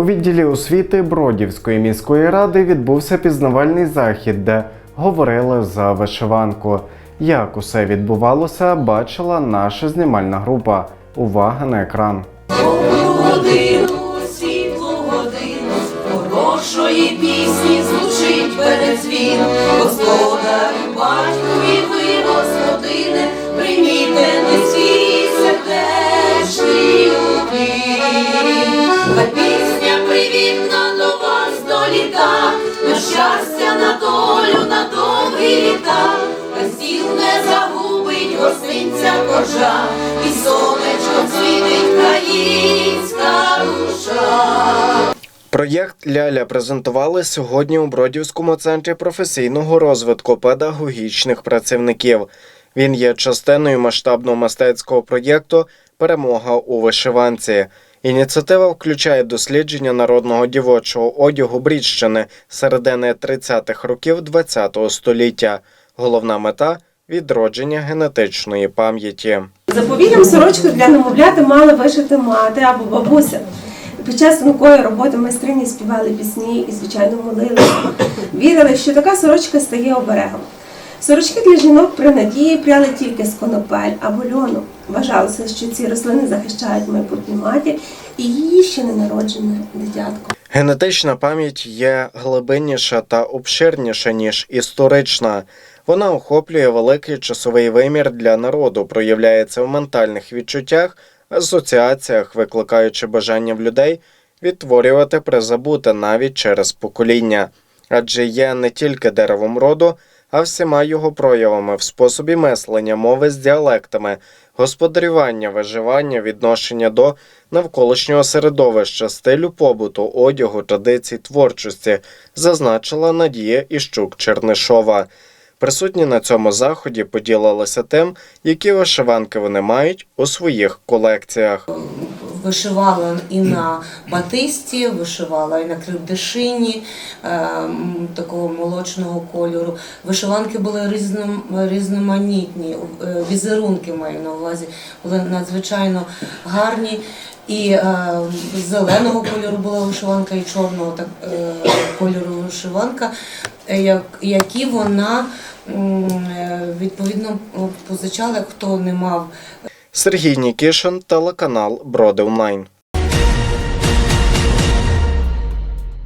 У відділі освіти Бродівської міської ради відбувся пізнавальний захід, де говорили за вишиванку. Як усе відбувалося, бачила наша знімальна група. Увага на екран. Хорошої пісні звучить передзвін. Господар, батькові ви господине, прийміте низький сердечний уклін. Загубить кожа, і сонечко світить українська душа. Проєкт Ляля презентували сьогодні у Бродівському центрі професійного розвитку педагогічних працівників. Він є частиною масштабного мистецького проєкту Перемога у вишиванці. Ініціатива включає дослідження народного дівочого одягу Брідщини середини 30-х років ХХ століття. Головна мета відродження генетичної пам'яті. Заповідним сорочку для немовляти мали вишити мати або бабуся. Під час тонкої роботи майстрині співали пісні і, звичайно, молилися. Вірили, що така сорочка стає оберегом. Сорочки для жінок при надії пряли тільки з конопель або льону. Вважалося, що ці рослини захищають майбутню матір і її ще ненароджене дитятко. Генетична пам'ять є глибинніша та обширніша, ніж історична. Вона охоплює великий часовий вимір для народу, проявляється в ментальних відчуттях, асоціаціях, викликаючи бажання в людей відтворювати призабуте навіть через покоління, адже є не тільки деревом роду, а всіма його проявами в способі мислення, мови з діалектами, господарювання, виживання, відношення до навколишнього середовища, стилю побуту, одягу, традицій, творчості, зазначила Надія Іщук Чернишова. Присутні на цьому заході поділилися тим, які вишиванки вони мають у своїх колекціях. Вишивала і на батисті, вишивала і на кривдишині е, такого молочного кольору. Вишиванки були різном, різноманітні, е, візерунки маю на увазі, були надзвичайно гарні. І е, зеленого кольору була вишиванка, і чорного так, кольору вишиванка, які вона е, відповідно позичала, хто не мав Сергій Нікішин, телеканал Броди Онлайн.